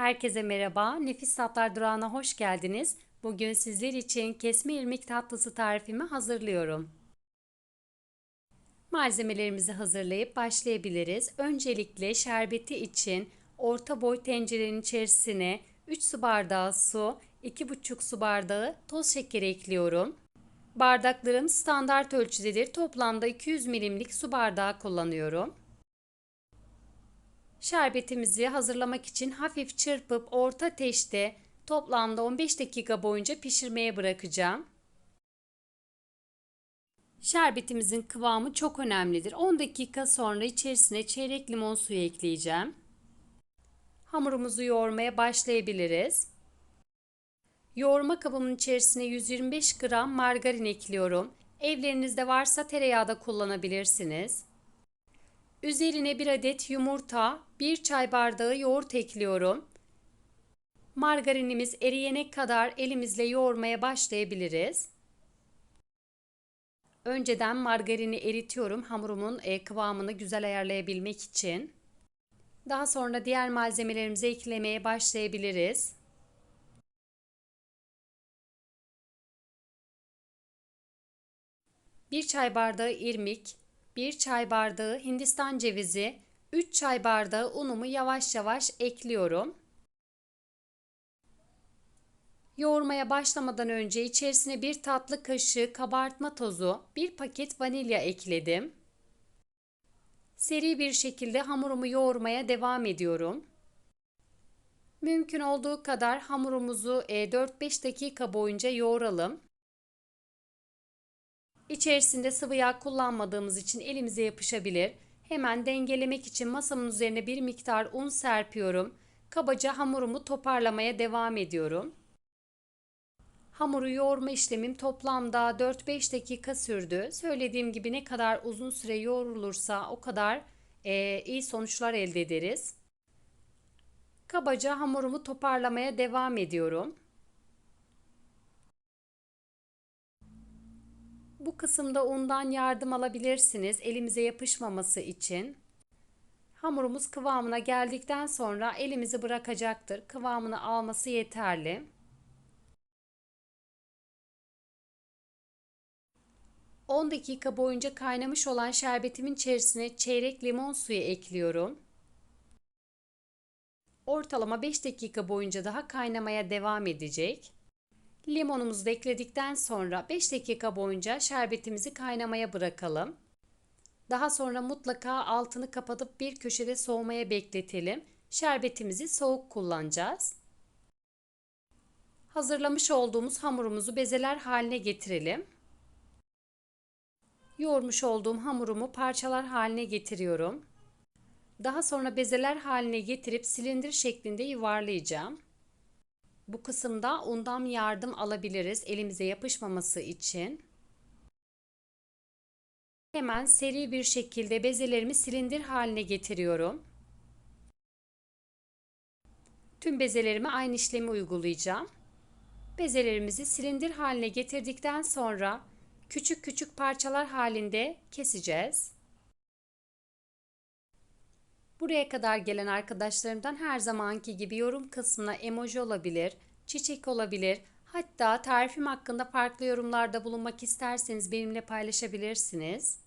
Herkese merhaba. Nefis Tatlar Durağı'na hoş geldiniz. Bugün sizler için kesme irmik tatlısı tarifimi hazırlıyorum. Malzemelerimizi hazırlayıp başlayabiliriz. Öncelikle şerbeti için orta boy tencerenin içerisine 3 su bardağı su, 2,5 su bardağı toz şeker ekliyorum. Bardaklarım standart ölçüdedir. Toplamda 200 milimlik su bardağı kullanıyorum. Şerbetimizi hazırlamak için hafif çırpıp orta ateşte toplamda 15 dakika boyunca pişirmeye bırakacağım. Şerbetimizin kıvamı çok önemlidir. 10 dakika sonra içerisine çeyrek limon suyu ekleyeceğim. Hamurumuzu yoğurmaya başlayabiliriz. Yoğurma kabımın içerisine 125 gram margarin ekliyorum. Evlerinizde varsa tereyağı da kullanabilirsiniz. Üzerine bir adet yumurta, bir çay bardağı yoğurt ekliyorum. Margarinimiz eriyene kadar elimizle yoğurmaya başlayabiliriz. Önceden margarini eritiyorum hamurumun e, kıvamını güzel ayarlayabilmek için. Daha sonra diğer malzemelerimizi eklemeye başlayabiliriz. Bir çay bardağı irmik, 1 çay bardağı hindistan cevizi, 3 çay bardağı unumu yavaş yavaş ekliyorum. Yoğurmaya başlamadan önce içerisine bir tatlı kaşığı kabartma tozu, bir paket vanilya ekledim. Seri bir şekilde hamurumu yoğurmaya devam ediyorum. Mümkün olduğu kadar hamurumuzu 4-5 e, dakika boyunca yoğuralım. İçerisinde sıvı yağ kullanmadığımız için elimize yapışabilir. Hemen dengelemek için masamın üzerine bir miktar un serpiyorum. Kabaca hamurumu toparlamaya devam ediyorum. Hamuru yoğurma işlemim toplamda 4-5 dakika sürdü. Söylediğim gibi ne kadar uzun süre yoğrulursa o kadar e, iyi sonuçlar elde ederiz. Kabaca hamurumu toparlamaya devam ediyorum. Bu kısımda undan yardım alabilirsiniz elimize yapışmaması için. Hamurumuz kıvamına geldikten sonra elimizi bırakacaktır. Kıvamını alması yeterli. On dakika boyunca kaynamış olan şerbetimin içerisine çeyrek limon suyu ekliyorum. Ortalama 5 dakika boyunca daha kaynamaya devam edecek. Limonumuzu da ekledikten sonra 5 dakika boyunca şerbetimizi kaynamaya bırakalım. Daha sonra mutlaka altını kapatıp bir köşede soğumaya bekletelim. Şerbetimizi soğuk kullanacağız. Hazırlamış olduğumuz hamurumuzu bezeler haline getirelim. Yoğurmuş olduğum hamurumu parçalar haline getiriyorum. Daha sonra bezeler haline getirip silindir şeklinde yuvarlayacağım. Bu kısımda undan yardım alabiliriz elimize yapışmaması için. Hemen seri bir şekilde bezelerimi silindir haline getiriyorum. Tüm bezelerime aynı işlemi uygulayacağım. Bezelerimizi silindir haline getirdikten sonra küçük küçük parçalar halinde keseceğiz. Buraya kadar gelen arkadaşlarımdan her zamanki gibi yorum kısmına emoji olabilir, çiçek olabilir. Hatta tarifim hakkında farklı yorumlarda bulunmak isterseniz benimle paylaşabilirsiniz.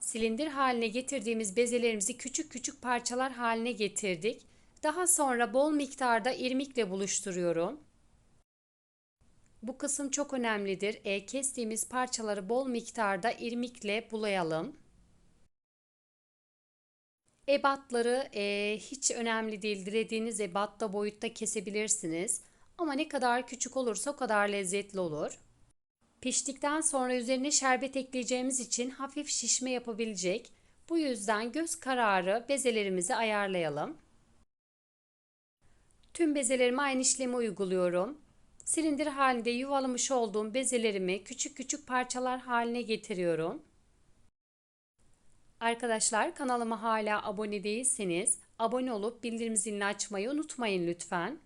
Silindir haline getirdiğimiz bezelerimizi küçük küçük parçalar haline getirdik. Daha sonra bol miktarda irmikle buluşturuyorum. Bu kısım çok önemlidir. E, kestiğimiz parçaları bol miktarda irmikle bulayalım. Ebatları e, hiç önemli değil. Dilediğiniz ebatta boyutta kesebilirsiniz. Ama ne kadar küçük olursa o kadar lezzetli olur. Piştikten sonra üzerine şerbet ekleyeceğimiz için hafif şişme yapabilecek. Bu yüzden göz kararı bezelerimizi ayarlayalım. Tüm bezelerime aynı işlemi uyguluyorum. Silindir halinde yuvalamış olduğum bezelerimi küçük küçük parçalar haline getiriyorum. Arkadaşlar kanalıma hala abone değilseniz abone olup bildirim zilini açmayı unutmayın lütfen.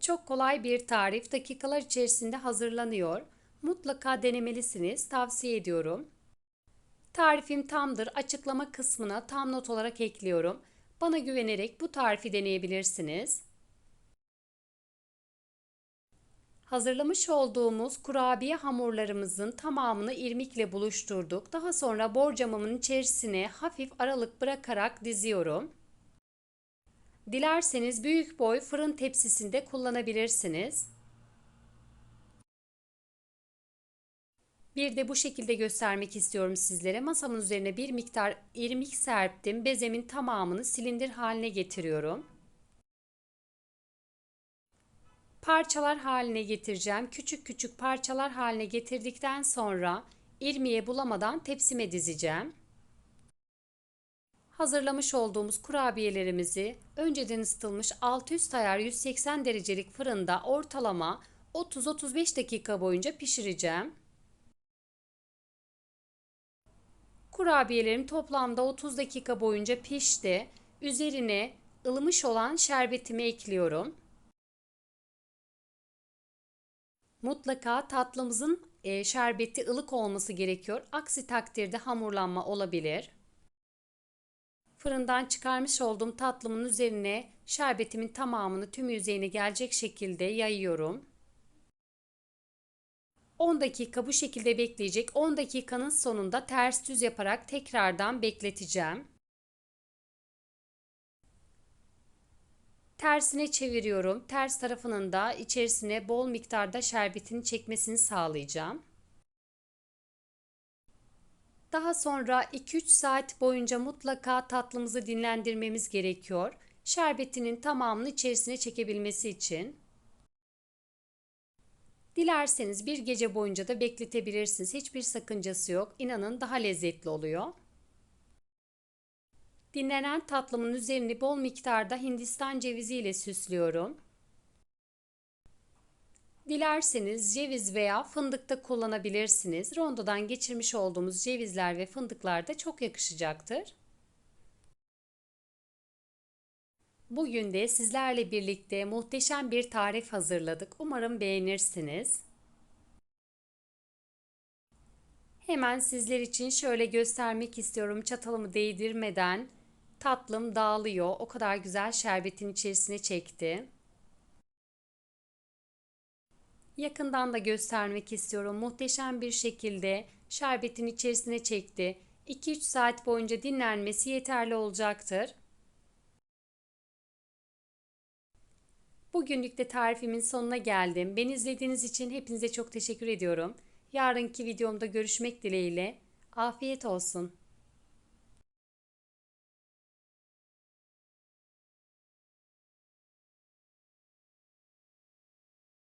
Çok kolay bir tarif dakikalar içerisinde hazırlanıyor. Mutlaka denemelisiniz. Tavsiye ediyorum. Tarifim tamdır. Açıklama kısmına tam not olarak ekliyorum. Bana güvenerek bu tarifi deneyebilirsiniz. Hazırlamış olduğumuz kurabiye hamurlarımızın tamamını irmikle buluşturduk. Daha sonra borcamımın içerisine hafif aralık bırakarak diziyorum. Dilerseniz büyük boy fırın tepsisinde kullanabilirsiniz. Bir de bu şekilde göstermek istiyorum sizlere. Masamın üzerine bir miktar irmik serptim. Bezemin tamamını silindir haline getiriyorum. Parçalar haline getireceğim. Küçük küçük parçalar haline getirdikten sonra irmiğe bulamadan tepsime dizeceğim. Hazırlamış olduğumuz kurabiyelerimizi önceden ısıtılmış alt üst ayar 180 derecelik fırında ortalama 30-35 dakika boyunca pişireceğim. Kurabiyelerim toplamda 30 dakika boyunca pişti. Üzerine ılımış olan şerbetimi ekliyorum. Mutlaka tatlımızın e, şerbeti ılık olması gerekiyor. Aksi takdirde hamurlanma olabilir. Fırından çıkarmış olduğum tatlımın üzerine şerbetimin tamamını tüm yüzeyine gelecek şekilde yayıyorum. 10 dakika bu şekilde bekleyecek. 10 dakikanın sonunda ters düz yaparak tekrardan bekleteceğim. Tersine çeviriyorum. Ters tarafının da içerisine bol miktarda şerbetini çekmesini sağlayacağım. Daha sonra 2-3 saat boyunca mutlaka tatlımızı dinlendirmemiz gerekiyor. Şerbetinin tamamını içerisine çekebilmesi için. Dilerseniz bir gece boyunca da bekletebilirsiniz. Hiçbir sakıncası yok. İnanın daha lezzetli oluyor. Dinlenen tatlımın üzerini bol miktarda Hindistan cevizi ile süslüyorum. Dilerseniz ceviz veya fındık da kullanabilirsiniz. Rondodan geçirmiş olduğumuz cevizler ve fındıklar da çok yakışacaktır. Bugün de sizlerle birlikte muhteşem bir tarif hazırladık. Umarım beğenirsiniz. Hemen sizler için şöyle göstermek istiyorum çatalımı değdirmeden. Tatlım dağılıyor. O kadar güzel şerbetin içerisine çekti. Yakından da göstermek istiyorum. Muhteşem bir şekilde şerbetin içerisine çekti. 2-3 saat boyunca dinlenmesi yeterli olacaktır. Bugünlük de tarifimin sonuna geldim. Beni izlediğiniz için hepinize çok teşekkür ediyorum. Yarınki videomda görüşmek dileğiyle. Afiyet olsun.